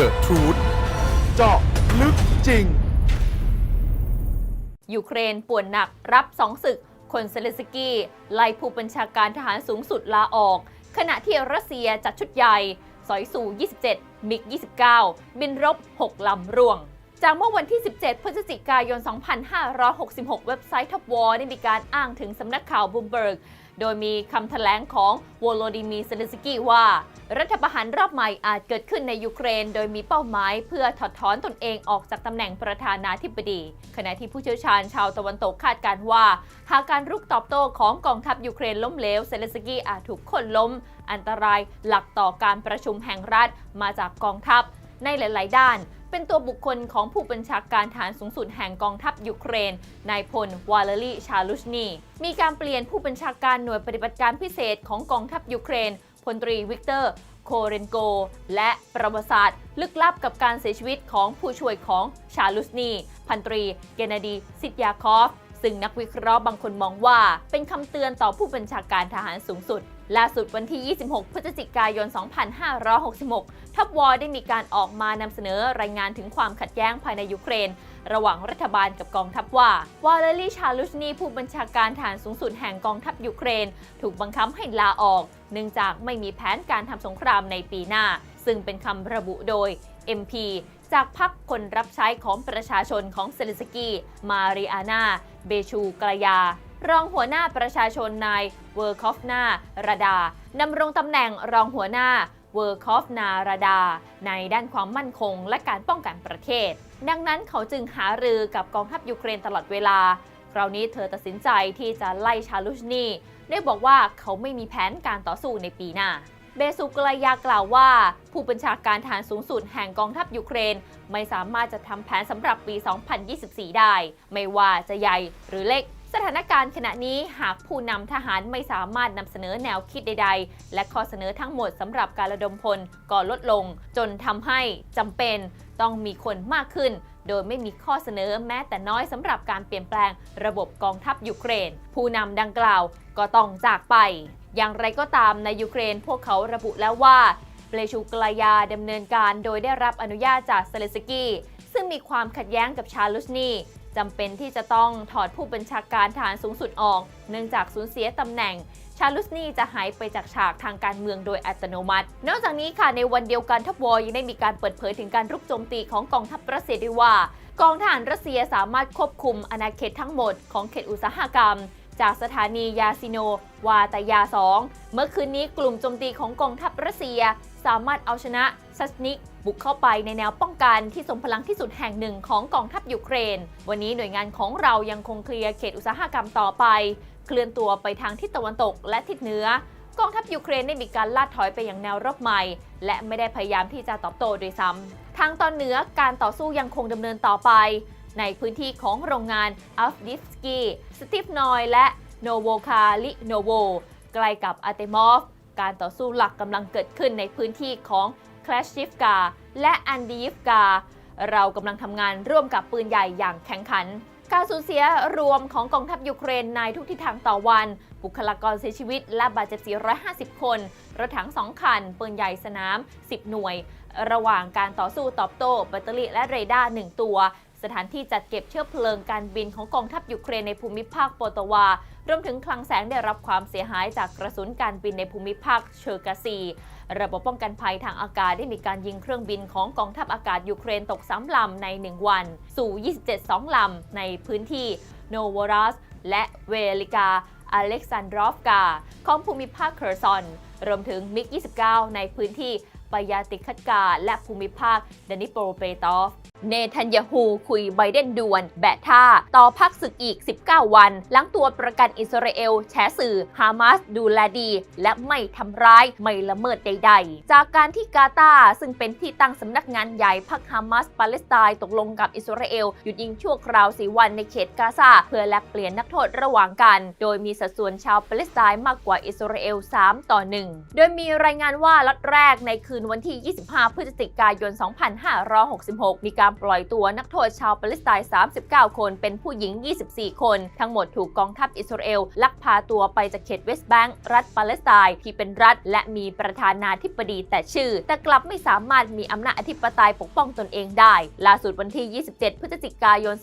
The Truth เจาะลึกจริง ยูเครนป่วนหนักรับสองศึก คนเซเลสกี้ไล่ผู้บัญชาการทหารสูงสุดลาออก ขณะที่รัสเซียจัดชุดใหญ่ สอยสู่ 27 มิก 29 บินรบ 6 ลำร่วง จากเมื่อวันที่ 17 พฤศจิกายน 2566 เว็บไซต์ทับวอได้มีการอ้างถึงสำนักข่าวบูมเบิร์ก โดยมีคำแถลงของวโลดิมีเซเลนสกี้ว่า รัฐประหารรอบใหม่อาจเกิดขึ้นในยูเครน โดยมีเป้าหมายเพื่อถอดถอนตนเองออกจากตำแหน่งประธานาธิบดี ขณะที่ผู้เชี่ยวชาญชาวตะวันตกคาดการว่า หากการรุกตอบโต้ของกองทัพยูเครนล้มเหลวเซเลนสกี้อาจถูกคนล้ม อันตรายหลักต่อการประชุมแห่งรัฐมาจากกองทัพในหลาย ๆ ด้าน เป็นตัวบุคคลของผู้บัญชาการฐานสูงสุดแห่งกองทัพยูเครน นายพลวาเลรีชาลุชนี มีการเปลี่ยนผู้บัญชาการหน่วยปฏิบัติการพิเศษของกองทัพยูเครนพลตรีวิกเตอร์โคเรนโก และประวัติศาสตร์ลึกลับกับการเสียชีวิตของผู้ช่วยของชาลุสนีพันตรีเกนาดีซิดยาคอฟ ซึ่งนักวิเคราะห์บางคนมองว่า เป็นคำเตือนต่อผู้บัญชาการทหารสูงสุด ล่าสุดวันที่ 26 พฤศจิกายน 2566 ทัพวอได้มีการออกมานำเสนอรายงานถึงความขัดแย้งภายในยูเครน ระหว่างรัฐบาลกับกองทัพว่าวาเลรีชาลุชนีผู้บัญชาการฐานสูงสุดแห่งกองทัพยูเครน ถูกบังคับให้ลาออก เนื่องจากไม่มีแผนการทำสงครามในปีหน้า ซึ่งเป็นคำระบุโดย MP จากพรรคคนรับใช้ของประชาชนของเซเลสกี มาริอานา เบชูกลายา รองหัวหน้าประชาชนนายเวอร์คอฟนาราดาดำรงตำแหน่งรองหัวหน้าเวอร์คอฟนาราดา ในด้านความมั่นคงและการป้องกันประเทศ ดังนั้นเขาจึงหารือกับกองทัพยูเครนตลอดเวลา คราวนี้เธอตัดสินใจที่จะไล่ชาลุชนีได้บอกว่าเขาไม่มีแผนการต่อสู้ในปีหน้า เบซูกลายากล่าวว่า ผู้บัญชาการฐานสูงสุดแห่งกองทัพยูเครน ไม่สามารถจะทำแผนสำหรับปี 2024 ได้ ไม่ว่าจะใหญ่หรือเล็ก สถานการณ์ขณะนี้หากผู้นำทหารไม่สามารถนำเสนอแนวคิดใด ๆ และข้อเสนอทั้งหมดสำหรับการระดมพลก็ลดลง จนทำให้จำเป็นต้องมีคนมากขึ้น โดยไม่มีข้อเสนอแม้แต่น้อยสำหรับการเปลี่ยนแปลงระบบกองทัพยูเครน ผู้นำดังกล่าวก็ต้องจากไป อย่างไรก็ตามในยูเครนพวกเขาระบุแล้วว่าเปเลชูกลายาดำเนินการโดยได้รับอนุญาตจากเซเลสกี้ซึ่งมีความขัดแย้งกับชาลุชนี จำเป็นที่จะต้องถอดผู้บัญชาการฐานสูงสุดออก เนื่องจากสูญเสียตำแหน่ง ชาลุสนีจะหายไปจากฉากทางการเมืองโดยอัตโนมัติ นอกจากนี้ค่ะในวันเดียวกันทัพวอยังได้มีการเปิดเผยถึงการรุกโจมตีของกองทัพรัสเซียด้วยว่า กองทหารรัสเซียสามารถควบคุมอาณาเขตทั้งหมดของเขตอุตสาหกรรมจากสถานียาซิโน วาตายา 2 เมื่อคืนนี้กลุ่มโจมตีของกองทัพรัสเซีย สามารถเอาชนะซัสนิกบุกเข้าไปในแนวป้องกันที่ทรงพลังที่สุดแห่งหนึ่งของกองทัพยูเครน วันนี้หน่วยงานของเรายังคงเคลียร์เขตอุตสาหกรรมต่อไป เคลื่อนตัวไปทางทิศตะวันตกและทิศเหนือกองทัพยูเครนได้มีการลาดถอยไปอย่างแนวรบใหม่ และไม่ได้พยายามที่จะตอบโต้โดยซ้ำทางตอนเหนือการต่อสู้ยังคงดำเนินต่อไป ในพื้นที่ของโรงงานอัฟดิฟสกีสติฟนอยและโนโวคาลิโนโวใกล้กับอาเตมอฟ การต่อสู้หลักกำลังเกิดขึ้นในพื้นที่ของคลาชิฟกาและอันดีฟกา เรากำลังทำงานร่วมกับปืนใหญ่อย่างแข็งขัน การสูญเสียรวมของกองทัพยูเครนในทุกทิศทางต่อวัน บุคลากรเสียชีวิตและบาดเจ็บ 450 คน รถถัง 2 คัน ปืนใหญ่สนาม 10 หน่วย ระหว่างการต่อสู้ตอบโต้แบตเตอรี่และเรดาร์ 1 ตัว สถานที่จัดเก็บเชื้อเพลิงการบินของกองทัพยูเครนในภูมิภาคโปโตวารวมถึงคลังแสงได้รับความเสียหายจากกระสุนการบินในภูมิภาคเชอร์กาซี ระบบป้องกันภัยทางอากาศได้มีการยิงเครื่องบินของกองทัพอากาศยูเครนตก3ลำใน 1 วัน สู่ 27 2 ลำในพื้นที่โนวอรัสและเวลิกาอเล็กซานดรอฟกา ของภูมิภาคเคอร์ซอน รวมถึงมิก 29 ในพื้นที่ ปยาติคัตกา และภูมิภาคเดนิโปรเปตอฟเนทันยาฮูคุยไบเดนด่วน แบะท่า ต่อพักศึกอีก 19 วัน หลังตัวประกันอิสราเอล แฉสื่อ ฮามาสดูแลดี และไม่ทำร้าย ไม่ละเมิดใดๆ จากการที่กาตาซึ่งเป็นที่ตั้งสำนักงานใหญ่พักฮามาสปาเลสไตน์ตกลงกับอิสราเอล หยุดยิงชั่วคราว4วันในเขตกาซาเพื่อแลกเปลี่ยนนักโทษระหว่างกัน โดยมีสัดส่วนชาวปาเลสไตน์มากกว่าอิสราเอล 3 ต่อ 1 โดยมีรายงานว่าล็อตแรกในคืนวันที่ 25 พฤศจิกายน 2566 มีการปล่อยตัวนักโทษชาวปาเลสไตน์ 39 คน เป็นผู้หญิง 24 คน ทั้งหมดถูกกองทัพอิสราเอล ลักพาตัวไปจากเขตเวสต์แบงก์รัฐปาเลสไตน์ที่เป็นรัฐ และมีประธานาธิบดีแต่ชื่อ แต่กลับไม่สามารถมีอำนาจอธิปไตยปกป้องตนเองได้ ล่าสุดวันที่ 27 พฤศจิกายน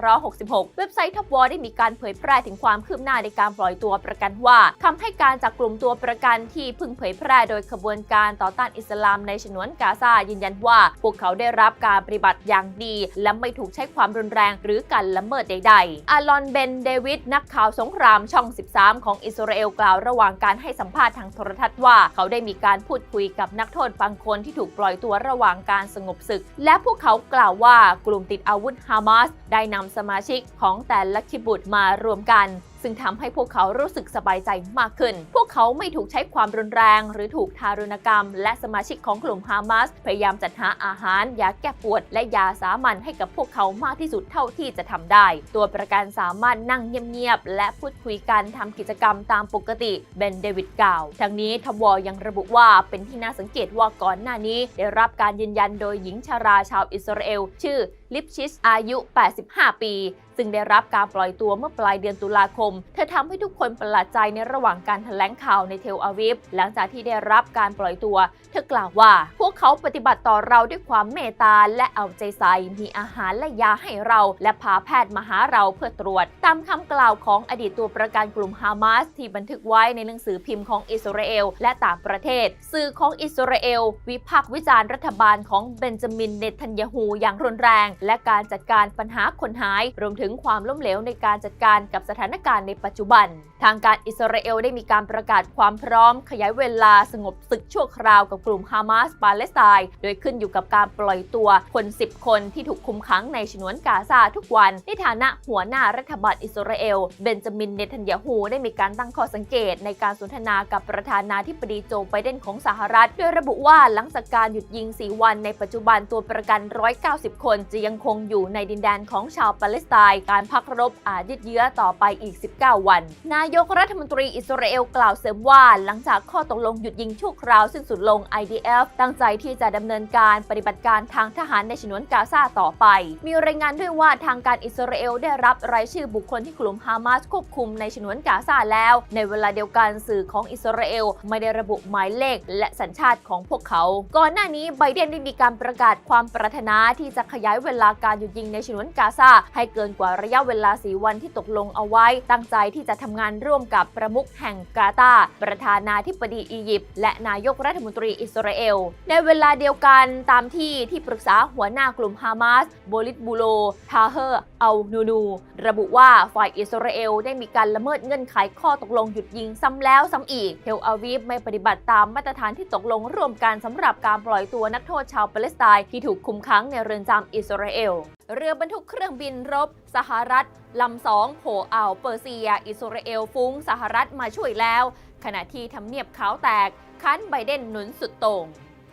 2566 เว็บไซต์ทับวอได้มีการเผยแพร่ถึงความคืบหน้าในการปล่อยตัวประกันว่าคำให้การจากกลุ่มตัวประกันที่พึ่งเผยแพร่โดยขบวนการต่อต้านอิสลามในฉนวนกาซายืนยันว่า พวกเขาได้รับการปฏิบัติอย่างดี และไม่ถูกใช้ความรุนแรงหรือการละเมิดใดๆ อารอนเบนเดวิดนักข่าวสงครามช่อง 13 ของอิสราเอลกล่าวระหว่างการให้สัมภาษณ์ทางโทรทัศน์ว่า เขาได้มีการพูดคุยกับนักโทษบางคนที่ถูกปล่อยตัวระหว่างการสงบศึก และพวกเขากล่าวว่ากลุ่มติดอาวุธฮามาสได้นำสมาชิกของแต่ละคิบุตมารวมกัน ซึ่งทำให้พวกเขารู้สึกสบายใจมากขึ้น พวกเขาไม่ถูกใช้ความรุนแรง หรือถูกทารุณกรรม และสมาชิกของกลุ่มฮามาสพยายามจัดหาอาหาร ยาแก้ปวด และยาสามัญให้กับพวกเขามากที่สุดเท่าที่จะทำได้ ตัวประกันสามารถนั่งเงียบๆและพูดคุยกันทำกิจกรรมตามปกติเบนเดวิดกล่าว ทั้งนี้ทวอยังระบุว่าเป็นที่น่าสังเกตว่าก่อนหน้านี้ ได้รับการยืนยันโดยหญิงชาราชาวอิสราเอล ชื่อลิปชิสอายุ 85 ปี ซึ่งได้รับการปล่อยตัวเมื่อปลายเดือนตุลาคม เธอทำให้ทุกคนประหลาดใจในระหว่างการแถลงข่าวในเทลอาวิฟหลังจากที่ได้รับการปล่อยตัว เธอกล่าวว่า พวกเขาปฏิบัติต่อเราด้วยความเมตตาและเอาใจใส่ มีอาหารและยาให้เรา และพาแพทย์มาหาเราเพื่อตรวจ ตามคำกล่าวของอดีตตัวประกันกลุ่มฮามาสที่บันทึกไว้ในหนังสือพิมพ์ของอิสราเอลและต่างประเทศ สื่อของอิสราเอล วิพากษ์วิจารณ์รัฐบาลของเบนจามิน เนทันยาฮูอย่างรุนแรง และการจัดการปัญหาคนหายรวมถึงึงความล้มเหลวในการจัดการกับสถานการณ์ในปัจจุบัน ทางการอิสราเอลได้มีการประกาศความพร้อม ขยายเวลาสงบศึกชั่วคราวกับกลุ่มฮามาสปาเลสไตน์โดยขึ้นอยู่กับการปล่อยตัวคน 10 คนที่ถูกคุมขังในฉนวนกาซาทุกวัน ในฐานะหัวหน้ารัฐบาลอิสราเอล เบนจามินเนทันยาฮูได้มีการตั้งข้อสังเกตในการสนทนากับประธานาธิบดีโจไบเดนของสหรัฐ โดยระบุว่าหลังจากการหยุดยิง 4 วันในปัจจุบันตัวประกัน 190 คนจะยังคงอยู่ในดินแดนของชาวปาเลสไตน์การพักรบอาจยืดเยื้อต่อไปอีก 19 วัน นายกรัฐมนตรีอิสราเอลกล่าวเสริมว่า หลังจากข้อตกลงหยุดยิงชั่วคราวสิ้นสุดลง IDF ตั้งใจที่จะดำเนินการปฏิบัติการทางทหารในฉนวนกาซาต่อไป มีรายงานด้วยว่าทางการอิสราเอลได้รับรายชื่อบุคคลที่กลุ่มฮามาสควบคุมในฉนวนกาซาแล้ว ในเวลาเดียวกันสื่อของอิสราเอลไม่ได้ระบุหมายเลขและสัญชาติของพวกเขา ก่อนหน้านี้ไบเดนได้มีการประกาศความปรารถนาที่จะขยายเวลาการหยุดยิงในฉนวนกาซาให้เกินกว่าระยะเวลา 4 วันที่ตกลงเอาไว้ ตั้งใจที่จะทำงานร่วมกับประมุขแห่งกาตาประธานาธิบดีอียิปต์และนายกรัฐมนตรีอิสราเอล ในเวลาเดียวกันตามที่ที่ปรึกษาหัวหน้ากลุ่มฮามาสโบลิตบูโล ทาเฮอร์อัลนูนู ระบุว่าฝ่ายอิสราเอลได้มีการละเมิดเงื่อนไขข้อตกลงหยุดยิงซ้ำแล้วซ้ำอีก เทลอาวีฟไม่ปฏิบัติตามมาตรฐานที่ตกลงร่วมกันสำหรับการปล่อยตัวนักโทษชาวปาเลสไตน์ที่ถูกคุมขังในเรือนจำอิสราเอล เรือบรรทุกเครื่องบินรบสหรัฐลำสองโผล่อ่าวเปอร์เซีย อิสราเอลฟุ้งสหรัฐมาช่วยแล้ว ขณะที่ทำเนียบขาวแตก คันไบเดนหนุนสุดโต่ง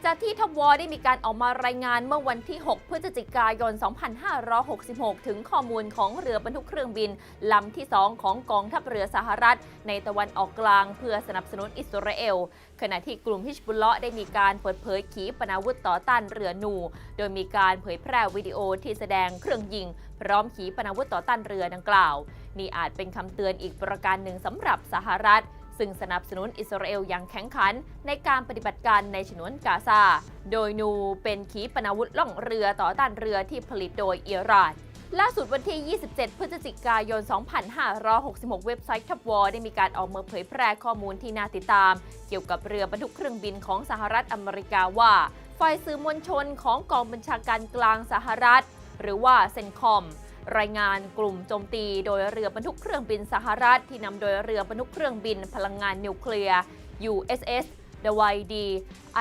จากที่ทบวอได้มีการออกมารายงานเมื่อวันที่ 6 พฤศจิกายน 2566 ถึงข้อมูลของเรือบรรทุกเครื่องบินลำที่ 2 ของกองทัพเรือสหรัฐ ในตะวันออกกลางเพื่อสนับสนุนอิสราเอล ขณะที่กลุ่มฮิชบุลเลาะได้มีการเปิดเผยขีปนาวุธต่อต้านเรือนู โดยมีการเผยแพร่วิดีโอที่แสดงเครื่องยิง พร้อมขีปนาวุธต่อต้านเรือดังกล่าว นี่อาจเป็นคำเตือนอีกประการหนึ่งสำหรับสหรัฐ ซึ่งสนับสนุนอิสราเอลอย่างแข็งขันในการปฏิบัติการในฉนวนกาซา โดยนูเป็นขีปนาวุธล่องเรือต่อต้านเรือที่ผลิตโดยอิหร่านล่าสุดวันที่ 27 พฤศจิกายน 2566 เว็บไซต์ทับวอได้มีการออกมาเผยแพร่ข้อมูลที่น่าติดตาม เกี่ยวกับเรือบรรทุกเครื่องบินของสหรัฐอเมริกาว่า ฝ่ายสื่อมวลชนของกองบัญชาการกลางสหรัฐ หรือว่าเซนคอม รายงานกลุ่มโจมตีโดยเรือบรรทุกเครื่องบินสหรัฐที่นำโดยเรือบรรทุกเครื่องบินพลังงานนิวเคลียร์ USS d w i d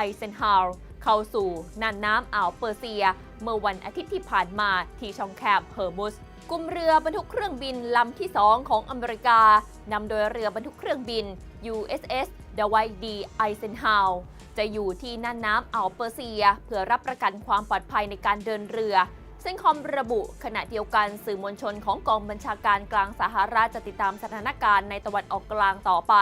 Eisenhower เข้าสู่น่านน้ำอ่าวเปอร์เซีย เมื่อวันอาทิตย์ที่ผ่านมาที่ช่องแคบเฮอร์มุสกลุ่มเรือบรรทุกเครื่องบินลำที่ 2 ของอเมริกานำโดยเรือบรรทุกเครื่องบิน USS d w i d Eisenhower จะอยู่ที่น่านน้ำอ่าวเปอร์เซีย เพื่อรับประกันความปลอดภัยในการเดินเรือ ซนคอมระบุขณะเดียวกันสื่อมวลชนของกองบัญชาการกลางสหรัฐจะติดตามสถานการณ์ในตะวันออกกลางต่อไป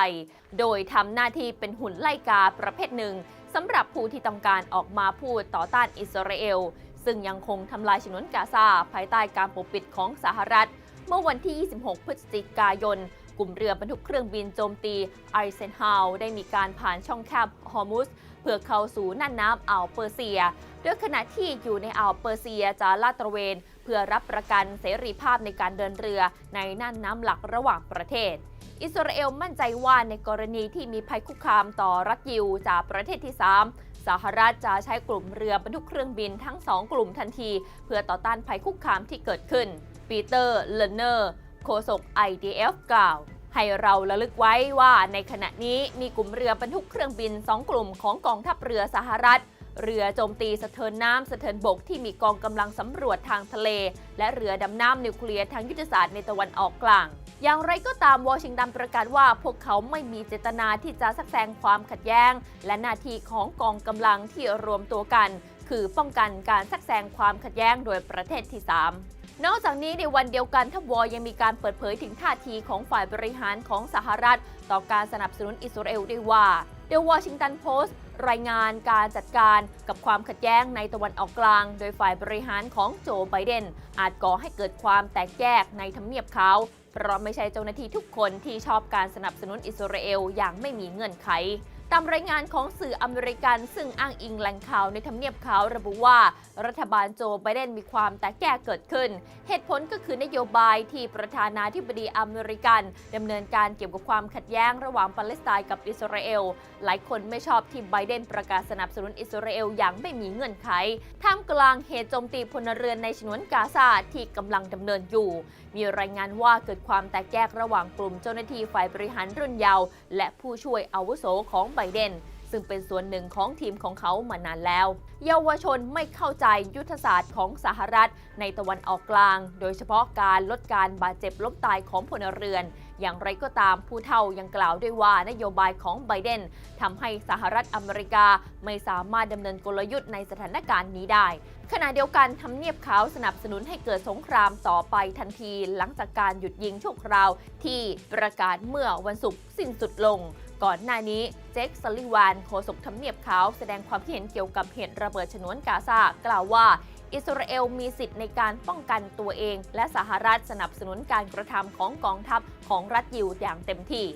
โดยทำหน้าที่เป็นหุ่นไล่กาประเภทหนึ่งสำหรับผู้ที่ต้องการออกมาพูดต่อต้านอิสราเอล ซึ่งยังคงทำลายฉนวนกาซาภายใต้การปกปิดของสหรัฐ เมื่อวันที่ 26 พฤศจิกายน กลุ่มเรือบรรทุกเครื่องบินโจมตีไอเซนฮาวได้มีการผ่านช่องแคบฮอร์มุส เพื่อเข้าสู่น่านน้ำอ่าวเปอร์เซีย โดยขณะที่อยู่ในอ่าวเปอร์เซียจะลาดตระเวน เพื่อรับประกันเสรีภาพในการเดินเรือในน่านน้ำหลักระหว่างประเทศ อิสราเอลมั่นใจว่าในกรณีที่มีภัยคุกคามต่อรัฐยิวจากประเทศที่ 3สหรัฐจะใช้กลุ่มเรือบรรทุกเครื่องบินทั้งสองกลุ่มทันที เพื่อต่อต้านภัยคุกคามที่เกิดขึ้น ปีเตอร์ เลเนอร์ โฆษก IDF กล่าว ให้เราระลึกไว้ว่าในขณะนี้มีกลุ่มเรือบรรทุกเครื่องบิน 2 กลุ่มของกองทัพเรือสหรัฐ เรือโจมตีสะเทินน้ำสะเทินบกที่มีกองกำลังสำรวจทางทะเล และเรือดำน้ำนิวเคลียร์ทางยุทธศาสตร์ในตะวันออกกลาง อย่างไรก็ตามวอชิงตันประกาศว่าพวกเขาไม่มีเจตนาที่จะแทรกแซงความขัดแย้ง และหน้าที่ของกองกำลังที่รวมตัวกัน คือป้องกันการแทรกแซงความขัดแย้งโดยประเทศที่ 3 นอกจากนี้ในวันเดียวกันทัพวอยังมีการเปิดเผยถึงท่าทีของฝ่ายบริหารของสหรัฐ ต่อการสนับสนุนอิสราเอลด้วยว่า The Washington Post รายงานการจัดการกับความขัดแย้งในตะวันออกกลาง โดยฝ่ายบริหารของโจไบเดน อาจก่อให้เกิดความแตกแยกในทำเนียบเขา เพราะไม่ใช่เจ้าหน้าที่ทุกคนที่ชอบการสนับสนุนอิสราเอลอย่างไม่มีเงื่อนไข ตามรายงานของสื่ออเมริกันซึ่งอ้างอิงแหล่งข่าวในทำเนียบเขาระบุว่า รัฐบาลโจไบเดนมีความแตกแยกเกิดขึ้น เหตุผลก็คือนโยบายที่ประธานาธิบดีอเมริกันดำเนินการเกี่ยวกับความขัดแย้งระหว่างปาเลสไตน์กับอิสราเอล หลายคนไม่ชอบที่ไบเดนประกาศสนับสนุนอิสราเอลอย่างไม่มีเงื่อนไข ท่ามกลางเหตุโจมตีพลเรือนในฉนวนกาซาที่กำลังดำเนินอยู่มีรายงานว่าเกิดความแตกแยกระหว่างกลุ่มเจ้าหน้าที่ฝ่ายบริหารรุ่นเยาว์และผู้ช่วยอาวุโสของไบเดนซึ่งเป็นส่วนหนึ่งของทีมของเขามานานแล้ว เยาวชนไม่เข้าใจยุทธศาสตร์ของสหรัฐในตะวันออกกลาง โดยเฉพาะการลดการบาดเจ็บล้มตายของพลเรือน อย่างไรก็ตามผู้เฒ่ายังกล่าวด้วยว่านโยบายของไบเดนทำให้สหรัฐอเมริกาไม่สามารถดำเนินกลยุทธ์ในสถานการณ์นี้ได้ ขณะเดียวกันทำเนียบขาวสนับสนุนให้เกิดสงครามต่อไปทันทีหลังจากการหยุดยิงชั่วคราวที่ประกาศเมื่อวันศุกร์สิ้นสุดลงก่อนหน้านี้ เจคซัลลิวานโฆษกทำเนียบขาว แสดงความคิดเห็นเกี่ยวกับเหตุระเบิดฉนวนกาซากล่าวว่า อิสราเอลมีสิทธิ์ในการป้องกันตัวเอง และสหรัฐสนับสนุนการกระทำของกองทัพของรัฐยิวอย่างเต็มที่